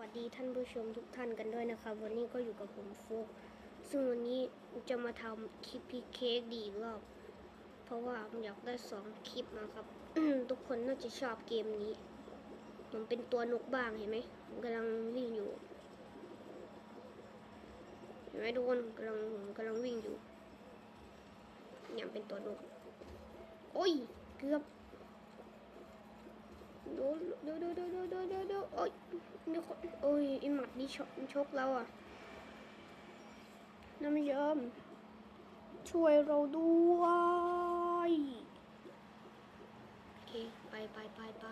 วัสดีท่านผู้ชมทุกท่านกันด้วยนะครับ วันนี้ก็อยู่กับผมฟุกซึ่งวันนี้จะมาทำคลิปพีเค้กดีรอบ เพราะว่าผมอยากได้สองคลิปนะครับ ทุกคนน่าจะชอบเกมนี้ ผมเป็นตัวนกบ้างเห็นไหมผมกำลังวิ่งอยู่เห็นไหมทุกคนกำลังผมกำลังวิ่งอยู่อย่างเป็นตัวนกโอ้ยเกือบโดนเดี๋ยวเดี๋ยวเดี๋ยวเดี๋ ไอหมัดนี่ชกชกเราอะน้ำยอมช่วยเราด้วยโอเคไปไปไปไป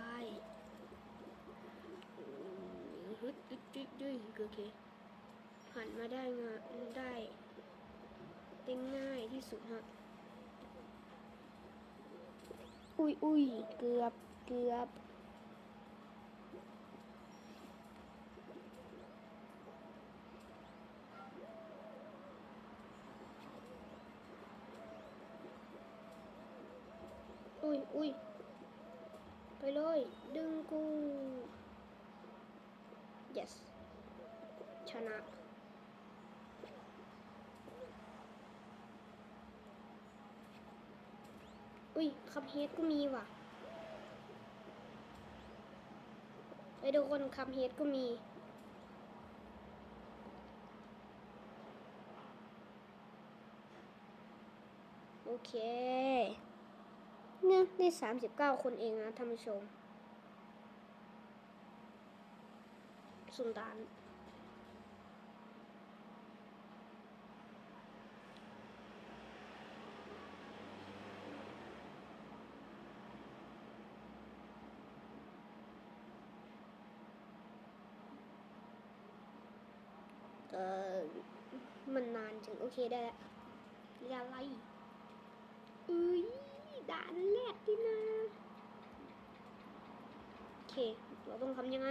ฮึดฮึดฮึดฮึดโอเคหันมาได้งาได้ได้ง่ายที่สุดฮะอุ้ยอุ้ยเกือบเกือบ ยอุ้ยไปเลย ดึงกู yes ชนะอุ้ยคัพเฮดก็มีว่ะไอ้ทุกคนคัพเฮดก็มี โอเค เนี่ยได้สามสิบเก้าคนเองนะท่านผู้ชม สุนดานเออมันนานจังโอเคได้แล้วอย่าไล่ ด่านแรกดินะ โอเค เราต้องทำยังไง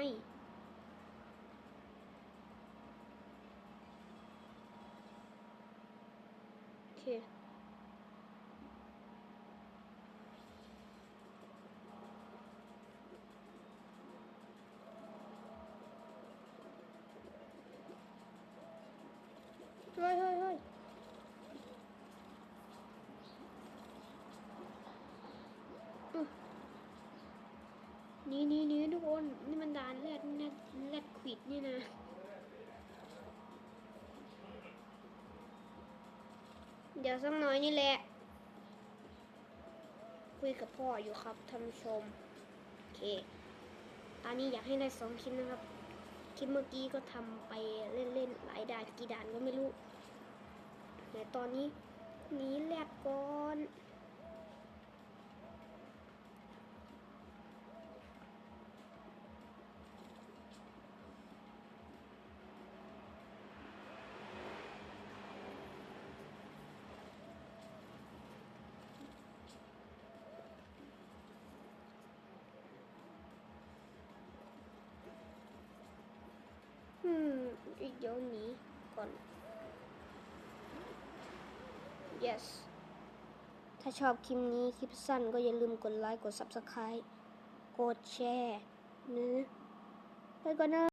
โอเคเฮ้ยเฮ้ยเฮ้ย นี่นี่นี่ทุกคนนี่มันดานแรดแรดแรดควิดนี่นะเดี๋ยวสักหน่อยนี่แหละ คุยกับพ่ออยู่ครับท่านผู้ชม โอเค ตอนนี้อยากให้ได้สองคลิปนะครับ คลิปเมื่อกี้ก็ทำไปเล่นๆ หลายด่านกี่ด่านก็ไม่รู้แต่ตอนนี้หนีแรดก่อน อื วิดีโอนี้ก่อน yes ถ้าชอบคลิปนี้คลิปสั้นก็อย่าลืมกดไลค์ กด subscribe กดแชร์นะไปก่อนนะ